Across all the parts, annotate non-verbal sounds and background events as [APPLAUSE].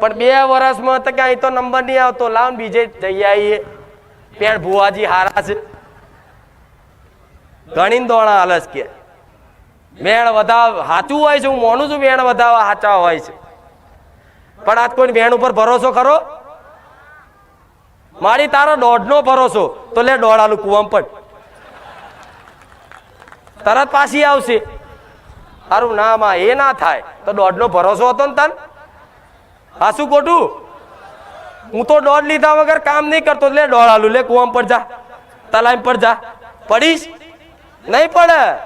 પણ બે વર્ષમાં તો કે તો નંબર નહીં આવતો. લાવ બીજે જઈ આવીએ. પેણ ભુવાજી હારા છે. ઘણી દોણા હાલસ કે. મેણ વધાવ સાચું હોય છે, હું મોનું છું મેણ વધાવ સાચા હોય છે. પણ આજ કોઈ બેન ઉપર ભરોસો ખરો? મારી તારો દોઢનો ભરોસો. તો લે દોડાલું કુવામ પણ તરત પાછી આવશે. તારું ના માં એ ના થાય. તો દોઢનો ભરોસો હતો ને તન? હા, શું ખોટું હું તો દોઢ લીધા વગર કામ નહીં કરતો. લે દોડાલું લે, કુવામ પર જા. તલાઈમ પર જા. પડીશ? નહીં પડે.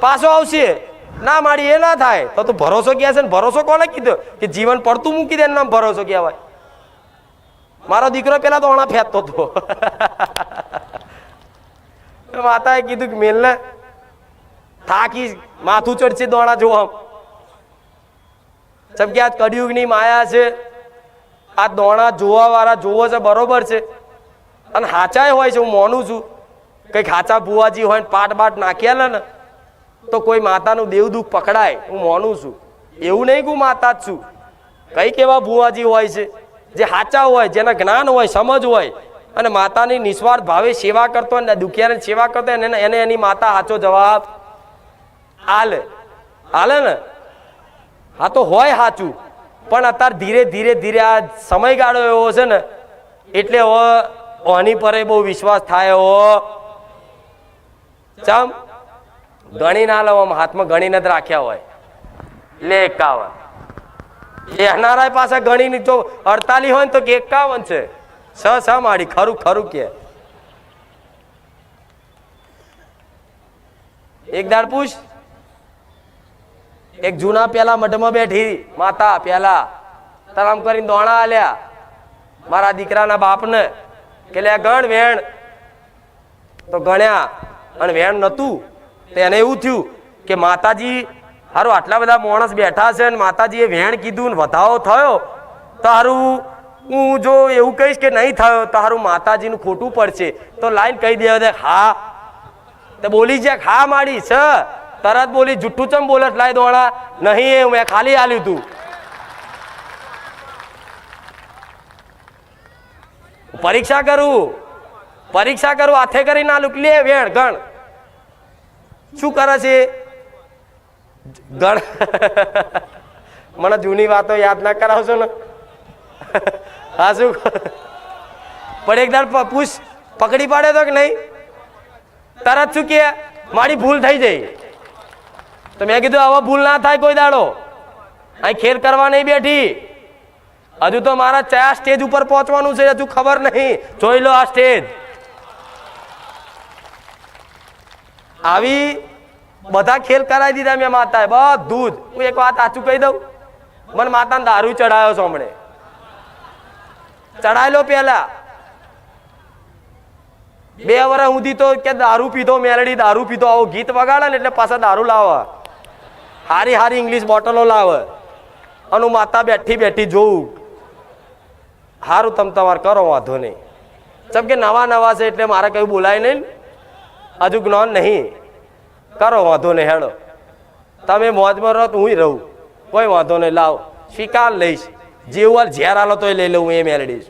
પાછો આવશે. ના મારી, એ ના થાય. તો તું ભરોસો કહે છે ને? ભરોસો કોને કીધો? કે જીવન પડતું મૂકી દે નામ ભરોસો કહેવાય. મારો દીકરો પેલા તો હણા ફેંકતો હતો. [LAUGHS] માતાએ કીધું કે મેલને થાકી માથું ચડશે દોણા જોવા. જેમ કે આ કળિયુગની માયા છે. આ દોણા જોવા વાળા જોવો છે, બરોબર છે. અને હાચાય હોય છે, હું માનું છું. કંઈક હાચા ભુવાજી હોય ને પાટ બાટ નાખ્યા ને, તો કોઈ માતાનું દેવ દુઃખ પકડાય, હું માનું છું. એવું નહીં હું માતા જ છું. કંઈક એવા ભુવાજી હોય છે, જે હાચા હોય, જેના જ્ઞાન હોય, સમજ હોય. અને માતાની નિસ્વાર્થ ભાવે સેવા કરતો હોય ને દુખિયાની સેવા કરતો એને- એને એની માતા સાચો જવાબ હાલે હાલે ને? હા તો હોય સાચું. પણ અત્યારે ધીરે ધીરે ધીરે આ સમયગાળો એવો છે ને, એટલે હવે આની પર બહુ વિશ્વાસ થાય હો ચમ? ગણી ના લો આમ હાથમાં ગણીને જ રાખ્યા હોય. લે એકાવન. એનારા પાસે ગણીને જો અડતાલીસ હોય ને તો કે એકાવન છે. સ સ માડી, ખરું ખરું કે. એક દાડ પૂછ. એક જૂના પેલા મઢમાં બેઠી, માતા પેલા તરામ કરીને દોણા આલ્યા. મારા દીકરાના બાપને કે લે ગણ વેણ. તો ગણ્યા, અને વેણ નતું તો એને એવું થયું કે માતાજી, હારું, આટલા બધા માણસ બેઠા છે ને માતાજીએ વેણ કીધું ને વધાવો થયો, તો હારું, હું જો એવું કહીશ કે નહીં થયો, તો હારું માતાજીનું ખોટું પડશે. તો લાઈન કહી દેવા દે, હા. તો બોલી જાય, હા, માડી, છે. તરત બોલી, જુઠ્ઠું ચમ બોલત લાય દોડા. નહીં એ, મેં ખાલી આલ્યું તું પરીક્ષા કરું પરીક્ષા કરું, હાથે કરી ના લુક લે વેણ, ગણ. શું કરે છે? ગણ. મને જૂની વાતો યાદ ના કરાવશો ને. હા, શું પણ એક દાડ પૂછ, પકડી પાડે તો કે નહીં? તરત શું કે, મારી ભૂલ થઈ જઈ. તો મેં કીધું હવે ભૂલ ના થાય કોઈ દાડો. અહીં ખેર કરવા નહીં બેઠી. હજુ તો મારા ચયા સ્ટેજ ઉપર પહોંચવાનું છે, હજુ ખબર નહીં. જોઈ લો આ સ્ટેજ. આવી બધા ખેલ કરાવી દીધા મેં માતાએ. બધું જ. હું એક વાત સાચું કહી દઉં? મને માતાને દારૂ ચડાયો છો હમણે. ચડાયેલો પેલા બે વર્ષ સુધી તો કે દારૂ પીધો, મેલડી દારૂ પીધો, આવો ગીત વગાડે ને એટલે પાછા દારૂ લાવે હારી હારી ઇંગ્લિશ બોટલો લાવે. અને હું માતા બેઠી બેઠી જોઉં. સારું તમે તમારે કરો, વાંધો નહીં. ચમ કે નવા નવા છે એટલે મારે કયું બોલાય નહીં. હજુ જ્ઞાન નહીં. કરો, વાંધો નહીં, હેડો. તમે મોજમાં રહો તો હું રહું. કોઈ વાંધો નહીં, લાવ. સ્વીકાર લઈશ. જેવું હાલ ઝેર હાલો તોય લઈ લઉં, એ મેળડીશ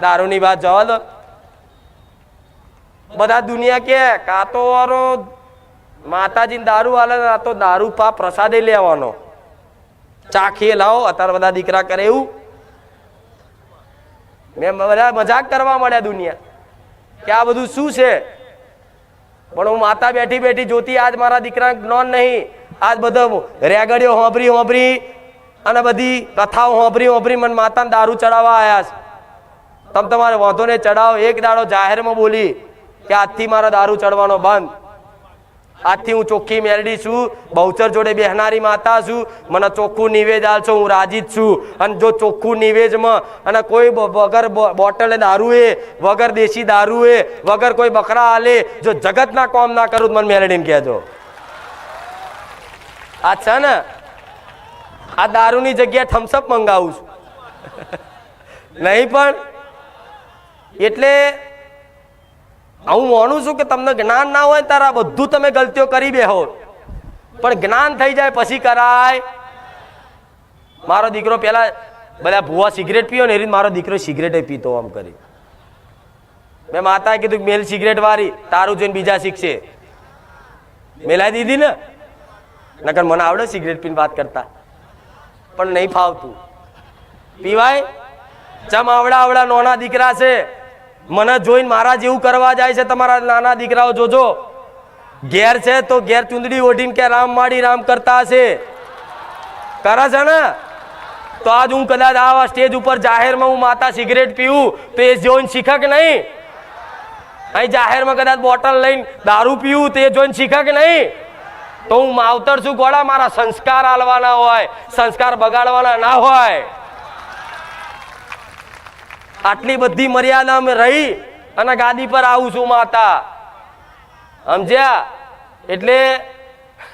દારૂની વાત જવા દો. બધા દુનિયા કે, કાં તો વારો માતાજીને દારૂ હાલે તો દારૂ પા પ્રસાદે લેવાનો. ચાખીએ લાવો, અત્યારે બધા દીકરા કરે એવું. મેં બધા મજાક કરવા મળ્યા દુનિયા. કે આ બધું શું છે? પણ હું માતા બેઠી બેઠી જોતી આજ મારા દીકરા જ્ઞાન નહીં. આજ બધો રેગડીઓ હોંભરી હોંભરી અને બધી કથાઓ હોંભરી હોંભરી મને માતાને દારૂ ચડાવવા આવ્યા છે. તમે તમારે વાંધો ને ચડાવો. એક દાડો જાહેરમાં બોલી કે આજથી મારા દારૂ ચડવાનો બંધ. આજથી હું ચોખ્ખી મેલડી છું, બહુચર જોડે બેહનારી માતા છું, મને ચોખ્ખું નિવેદ આલશો, હું રાજી જ છું. અને જો ચોખ્ખું નિવેદમાં અને કોઈ વગર બોટલે દારૂ એ વગર દેશી દારૂ એ વગર કોઈ બકરા આલે, જો જગતના કોમ ના કરું મને મેળડીને કહેજો. આ છે ને, આ દારૂની જગ્યાએ થમ્સઅપ મંગાવું છું. નહીં પણ, એટલે હું માનું છું કે તમને જ્ઞાન ના હોય તારા બધું તમે ગલતીઓ કરી બેહો. પણ જ્ઞાન થઈ જાય પછી કરાય. મારો દીકરો પેલા બધા ભૂવા સિગરેટ પીઓ ને એ રીતે મારો દીકરો સિગરેટ પીતો આમ કરી. મેં માતાએ કીધું મેલ સિગરેટ વાળી, તારું જોઈને બીજા શીખશે. મેલાઈ દીધી ને? નકર મને આવડે સિગરેટ પીને વાત કરતા. પણ નહીં ફાવતું. પીવાય? ચમ આવડા આવડા નોના દીકરા છે. મને જોઈને મારા જેવું કરવા જાય છે, તમારા નાના દીકરાઓ જોજો. ઘેર છે તો ઘેર ચૂંદડી ઓઢીને કે રામ માડી રામ કરતા હશે. કરે છે ને? તો આજ હું કદાચ આવા સ્ટેજ ઉપર જાહેરમાં હું માતા સિગરેટ પીવું, તો એ જોઈને શીખે કે નહીં? અહીં જાહેરમાં કદાચ બોટલ લઈને દારૂ પીવું, તે જોઈને શીખે કે નહીં? તો હું માવતર છું ગોળા, મારા સંસ્કાર આલવાના હોય, સંસ્કાર બગાડવાના ના હોય. આટલી બધી મર્યાદા અમે રહી અને ગાદી પર આવું છું માતા. સમજ્યા? એટલે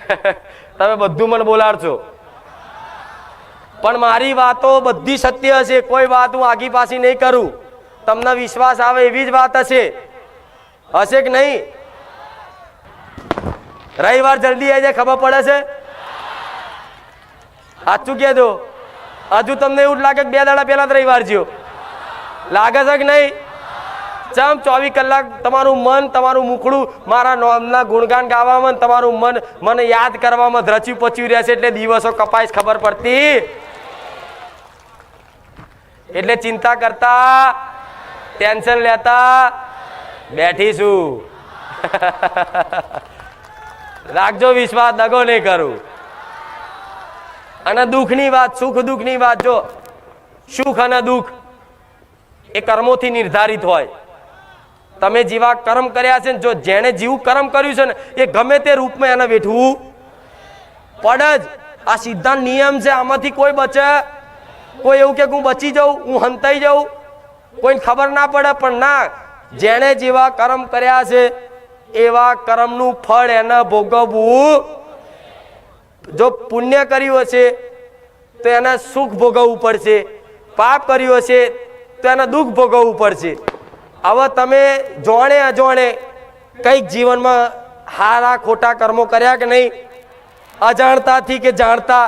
[LAUGHS] તમે બધું મને બોલાડશો. પણ મારી વાતો બધી સત્ય હશે કોઈ વાત હું આગી પાછી નહીં કરું. તમને વિશ્વાસ આવે એવી જ વાત હશે. હશે કે નહીં? રવિવાર જલ્દી આવી જાય, ખબર પડે છે? સાચું કહેજો. હજુ તમને એવું લાગે કે બે દાડા પહેલા જ રવિવાર જ્યો લાગે છે કે નહીં? ચમ, ચોવીસ કલાક તમારું મન, તમારું મુખડું મારા નોમના ગુણગાન ગાવામાં તમારું મન, મને યાદ કરવામાં ધ્રચ્યું પચ્યું રહેશે એટલે દિવસો કપાઈશ ખબર પડતી. એટલે ચિંતા કરતા, ટેન્શન લેતા બેઠીશું. રાખજો વિશ્વાસ, દગો નહીં કરું. અને દુઃખની વાત, સુખ દુઃખની વાત જો, સુખ અને દુઃખ એ કર્મોથી નિર્ધારિત હોય. તમે જેવા કર્મ કર્યા છે ને, જો જેણે જેવું કર્મ કર્યું છે ને, એ ગમે તે રૂપમાં એને વેઠવું. પડે જ. આ સિદ્ધાંત નિયમ છે, આમાંથી કોઈ બચે. કોઈ એવું કે હું બચી જાઉં, હું હંતાઈ જાઉં. કોઈને ખબર ના પડે, પણ ના, જેણે જેવા કર્મ કર્યા છે, એવા કર્મનું ફળ એને ભોગવવું. જો પુણ્ય કર્યું હશે, તો એને સુખ ભોગવવું પડશે. પાપ કર્યું હશે તો એને દુઃખ ભોગવવું પડશે. હવે તમે જોણે અજોણે કંઈક જીવનમાં હારા ખોટા કર્મો કર્યા કે નહીં? અજાણતાથી કે જાણતા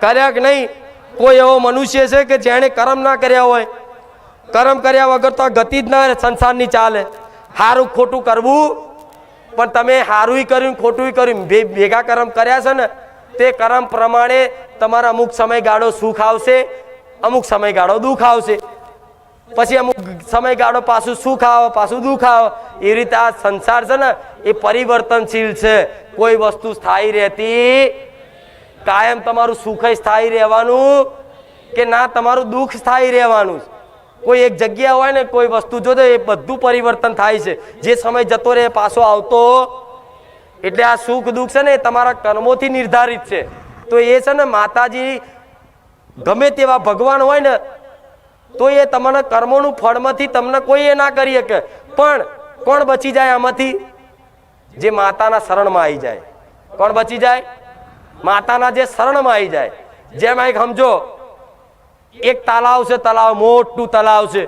કર્યા કે નહીં? કોઈ એવો મનુષ્ય છે કે જેણે કર્મ ના કર્યા હોય? કર્મ કર્યા વગર તો ગતિ જ ના સંસારની ચાલે. સારું ખોટું કરવું, પણ તમે સારું કર્યું ખોટું કર્યું ભેગા કર્મ કર્યા છે ને, તે કર્મ પ્રમાણે તમારા અમુક સમયગાળો સુખ આવશે, અમુક સમયગાળો દુઃખ આવશે. પછી અમુક સમયગાળો પાછું સુખ આવો પાછું દુઃખ આવે એ રીતે આ સંસાર છે ને, એ પરિવર્તનશીલ છે. કોઈ વસ્તુ સ્થાયી રહેતી કાયમ તમારું સુખ સ્થાયી રહેવાનું કે ના, તમારું દુઃખ સ્થાયી રહેવાનું કોઈ એક જગ્યા હોય ને, કોઈ વસ્તુ જોજો એ બધું પરિવર્તન થાય છે. જે સમય જતો રહે પાછો આવતો એટલે આ સુખ દુઃખ છે ને, એ તમારા કર્મોથી નિર્ધારિત છે. તો એ છે ને, માતાજી ગમે તેવા ભગવાન હોય ને તો એ તમને કર્મોનું ફળમાંથી તમને કોઈ એ ના કરી શકે. પણ કોણ બચી જાય આમાંથી? જે માતાના શરણમાં આવી જાય. કોણ બચી જાય? માતાના જે શરણમાં આવી જાય. જેમ એક સમજો, એક તલાવ છે, તલાવ મોટું તલાવ છે.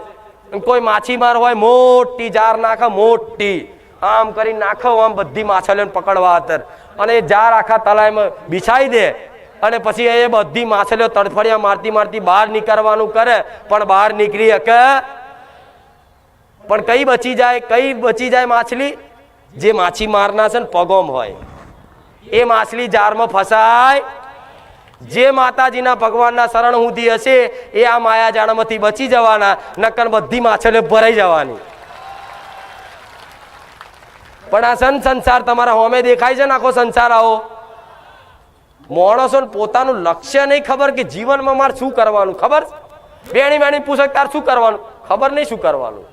કોઈ માછીમાર હોય, મોટી જાર નાખે, મોટી. આમ કરી નાખો, આમ બધી માછલીઓને પકડવા અત્યારે અને એ જાર આખા તલાવમાં બિછાઈ દે. અને પછી એ બધી માછલીઓ તડફડિયા મારતી મારતી બહાર નીકળવાનું કરે, પણ બહાર નીકળી શકે. પણ કઈ બચી જાય, કઈ બચી જાય માછલી? જે માછી મારના છે ને પગોમ હોય. એ માછલી જારમાં ફસાય. જે માતાજીના ભગવાનના શરણ સુધી હશે, એ આ માયાજાળમાંથી બચી જવાના, નકર બધી માછલીઓ ભરાઈ જવાની. પણ આ સન સંસાર તમારા હોમે દેખાય છે ને આખો સંસાર આવો? માણસો પોતાનું લક્ષ્ય નહીં ખબર કે જીવનમાં મારે શું કરવાનું, ખબર? બેણી બેણી પૂછે તાર શું કરવાનું? ખબર નહીં શું કરવાનું.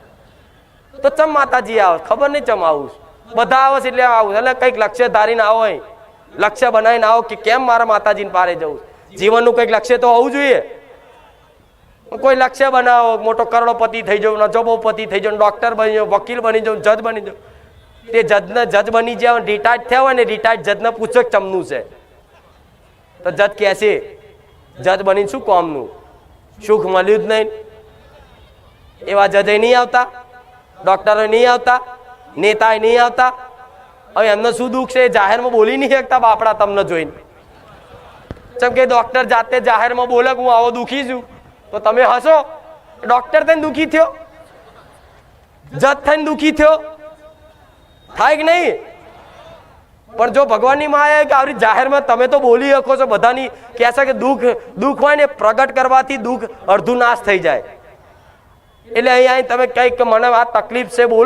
તો ચમ માતાજી આવે? ખબર નહીં ચમ આવું બધા આવે એટલે આવું એટલે કંઈક લક્ષ્ય ધારીને આવો લક્ષ્ય બનાવીને આવો કે કેમ મારા માતાજીને પારે જવું જીવનનું કંઈક લક્ષ્ય તો હોવું જોઈએ. કોઈ લક્ષ્ય બનાવો, મોટો કરોડોપતિ થઈ જવું, નજોબોપતિ થઈ જવું, ડૉક્ટર બની જાઉં વકીલ બની જાઉં જજ બની જાઉં તે જજને જજ બની જાય રિટાયર્ડ થયા હોય ને રિટાયર્ડ જજને પૂછો ચમનું છે? તો જજ કહેશે જજ બની શું કોમનું? સુખ મળ્યું જ નહીં? એવા જજે નહીં આવતા, ડોક્ટરો નહીં આવતા નેતાએ નહીં આવતા. હવે એમને શું દુઃખ છે? જાહેરમાં બોલી નહીં શકતા બાપડા તમને જોઈને. જેમ કે ડોક્ટર જાતે જાહેરમાં બોલે હું આવો દુઃખી છું. તો તમે હસો. ડોક્ટર થઈને દુખી થયો? જજ થઈને દુખી થયો? થાય કે નહીં? પણ જો ભગવાનની માયા કે આવી જાહેરમાં તમે તો બોલી શકો છો, બધાની કહેશે કે દુઃખ દુઃખ હોય ને પ્રગટ કરવાથી દુઃખ અડધું નાશ થઈ જાય. એટલે અહીંયા તમે કંઈક મને આ તકલીફ છે, બોલો